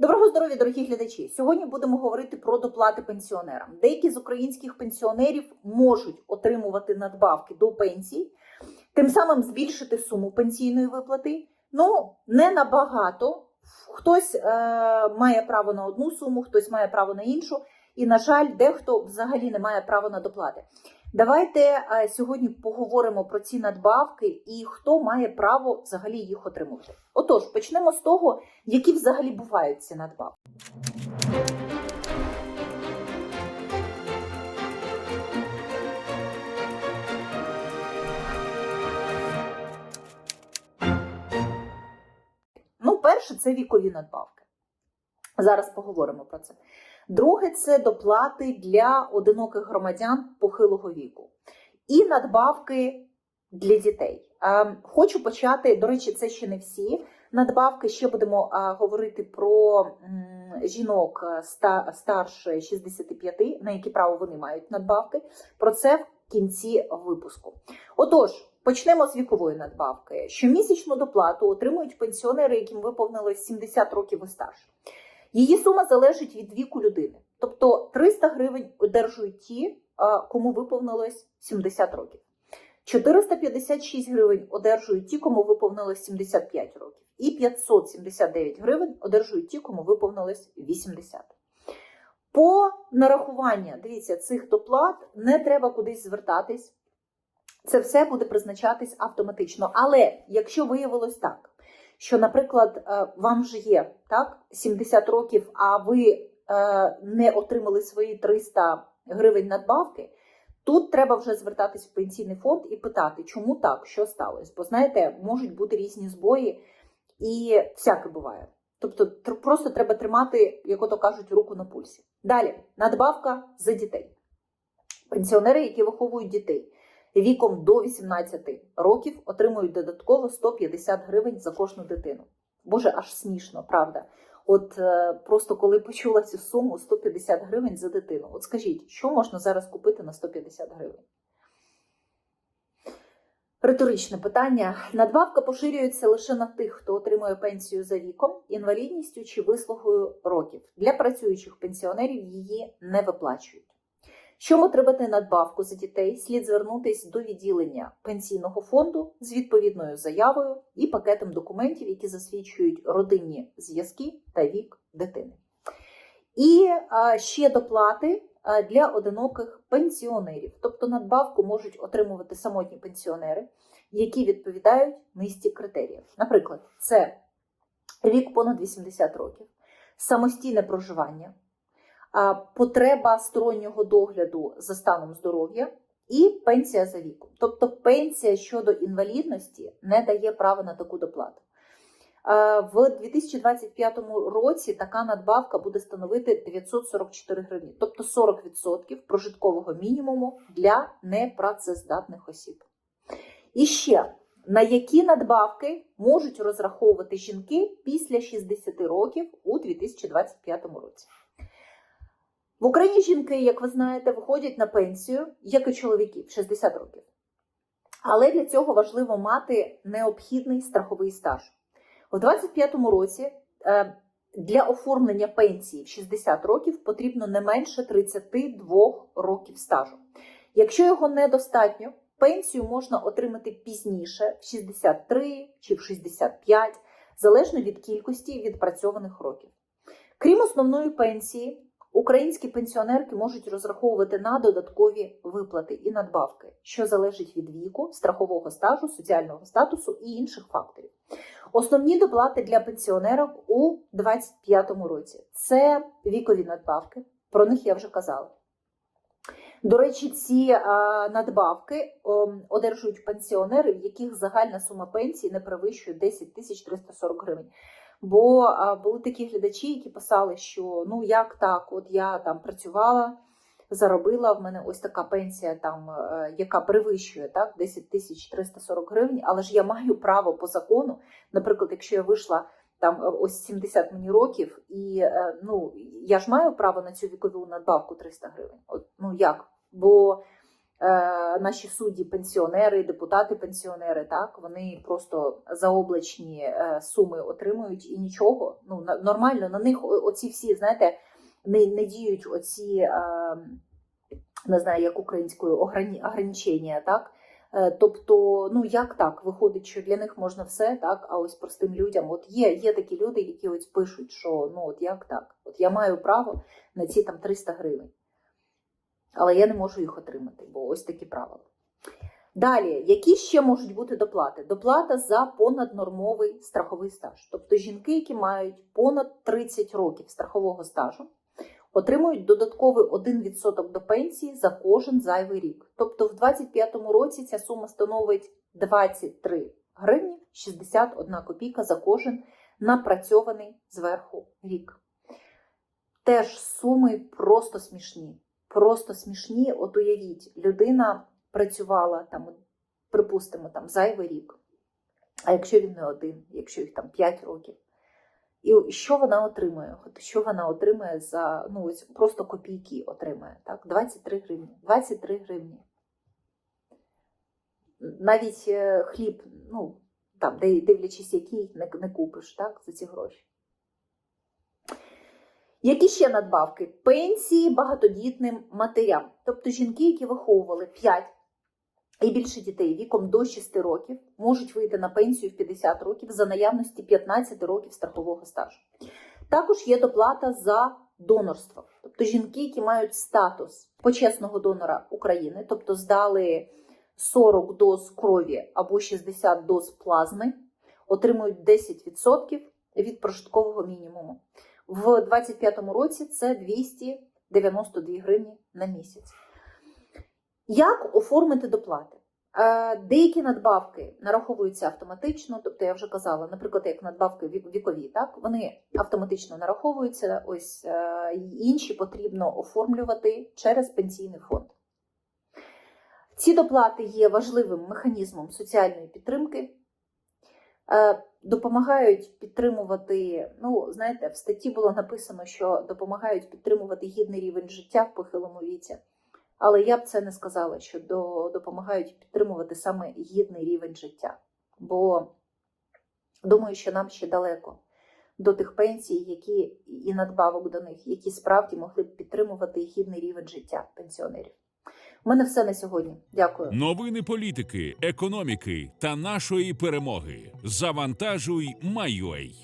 Доброго здоров'я, дорогі глядачі! Сьогодні будемо говорити про доплати пенсіонерам. Деякі з українських пенсіонерів можуть отримувати надбавки до пенсії, тим самим збільшити суму пенсійної виплати. Ну, не набагато. Хтось е, має право на одну суму, хтось має право на іншу. І, на жаль, дехто взагалі не має права на доплати. Давайте е, сьогодні поговоримо про ці надбавки і хто має право взагалі їх отримувати. Отож, почнемо з того, які взагалі бувають ці надбавки. Ну, перше, це вікові надбавки. Зараз поговоримо про це. Друге, це доплати для одиноких громадян похилого віку і надбавки для дітей. Хочу почати, до речі, це ще не всі надбавки. Ще будемо говорити про жінок е, ста- старше 65, на які право вони мають надбавки. Про це в кінці випуску. Отож, почнемо з вікової надбавки. Щомісячну доплату отримують пенсіонери, яким виповнилось 70 років і старше. Її сума залежить від віку людини. Тобто 300 гривень одержують ті, кому виповнилось 70 років. 456 гривень одержують ті, кому виповнилось 75 років. І 579 гривень одержують ті, кому виповнилось 80. По нарахування, дивіться, цих доплат не треба кудись звертатись. Це все буде призначатись автоматично. Але якщо виявилось так, що, наприклад, е, вам вже є так 70 років, а ви е, не отримали свої 300 гривень надбавки, тут треба вже звертатись в пенсійний фонд і питати, чому так, що сталося. Бо знаєте, можуть бути різні збої, і всяке буває. Тобто, просто треба тримати, як ото кажуть, руку на пульсі. Далі надбавка за дітей. Пенсіонери, які виховують дітей віком до 18 років, отримують додатково 150 гривень за кожну дитину. Боже, аж смішно, правда. От е, просто коли почула цю суму 150 гривень за дитину. От скажіть, що можна зараз купити на 150 гривень? Риторичне питання. Надбавка поширюється лише на тих, хто отримує пенсію за віком, інвалідністю чи вислугою років. Для працюючих пенсіонерів її не виплачують. Щоб отримати надбавку за дітей, слід звернутися до відділення пенсійного фонду з відповідною заявою і пакетом документів, які засвідчують родинні зв'язки та вік дитини. І ще доплати для одиноких пенсіонерів. Тобто надбавку можуть отримувати самотні пенсіонери, які відповідають низці критеріїв. Наприклад, це вік понад 80 років, самостійне проживання, потреба стороннього догляду за станом здоров'я і пенсія за віком. Тобто пенсія щодо інвалідності не дає права на таку доплату. В 2025 році така надбавка буде становити 944 гривні, тобто 40% прожиткового мінімуму для непрацездатних осіб. І ще на які надбавки можуть розраховувати жінки після 60 років у 2025 році. В Україні жінки, як ви знаєте, виходять на пенсію, як і чоловіки, в 60 років. Але для цього важливо мати необхідний страховий стаж. У 2025 році е, для оформлення пенсії в 60 років потрібно не менше 32 років стажу. Якщо його недостатньо, пенсію можна отримати пізніше, в 63 чи в 65, залежно від кількості відпрацьованих років. Крім основної пенсії, Українські пенсіонерки можуть розраховувати на додаткові виплати і надбавки, що залежить від віку, страхового стажу, соціального статусу і інших факторів. Основні доплати для пенсіонерок у 2025 році це вікові надбавки, про них я вже казала. До речі, ці надбавки одержують пенсіонери, в яких загальна сума пенсії не перевищує 10 тисяч 340 гривень. Бо були такі глядачі, які писали, що ну як так, от я там працювала, заробила, в мене ось така пенсія, там, е, яка перевищує так, 10 тисяч 340 гривень, але ж я маю право по закону, наприклад, якщо я вийшла там е, ось 70 мені років, і е, ну, я ж маю право на цю вікову надбавку 300 гривень. От, ну як? Бо наші судді, пенсіонери, депутати, пенсіонери, так вони просто заоблачні е, суми отримують і нічого. Ну нормально на них оці всі, знаєте, не, не діють оці, е, не знаю, як українською ограничення, так. Е, Тобто, ну як так? Виходить, що для них можна все, так? А ось простим людям, от є, є такі люди, які ось пишуть, що ну от як так? От я маю право на ці там 300 гривень, але я не можу їх отримати, бо ось такі правила. Далі, які ще можуть бути доплати? Доплата за понаднормовий страховий стаж. Тобто жінки, які мають понад 30 років страхового стажу, отримують додатковий 1% до пенсії за кожен зайвий рік. Тобто в 2025 році ця сума становить 23 гривні 61 копійка за кожен напрацьований зверху рік. Теж суми просто смішні. Просто смішні. От уявіть, людина працювала там, припустимо, там зайвий рік. А якщо він не один, якщо їх там 5 років. І що вона отримує? От Що вона отримує за ну ось просто копійки отримує, так? 23 гривні. 23 гривні. Навіть е, хліб, ну там, дивлячись, який не, не купиш, так, за ці гроші. Які ще надбавки? Пенсії багатодітним матерям. Тобто жінки, які виховували 5 і більше дітей віком до 6 років, можуть вийти на пенсію в 50 років за наявності 15 років страхового стажу. Також є доплата за донорство. Тобто жінки, які мають статус почесного донора України, тобто здали 40 доз крові або 60 доз плазми, отримують 10% від прожиткового мінімуму. В 2025 році це 292 гривні на місяць. Як оформити доплати? Е, Деякі надбавки нараховуються автоматично, тобто я вже казала, наприклад, як надбавки вікові, так вони автоматично нараховуються. Ось е, інші потрібно оформлювати через пенсійний фонд. Ці доплати є важливим механізмом соціальної підтримки, е, допомагають підтримувати. Ну, знаєте, в статті було написано, що допомагають підтримувати гідний рівень життя в похилому віці. Але я б це не сказала, що до, допомагають підтримувати саме гідний рівень життя. Бо думаю, що нам ще далеко до тих пенсій, які і надбавок до них, які справді могли б підтримувати гідний рівень життя пенсіонерів. Мене все на сьогодні. Дякую. Новини політики, економіки та нашої перемоги. Завантажуй, Майой.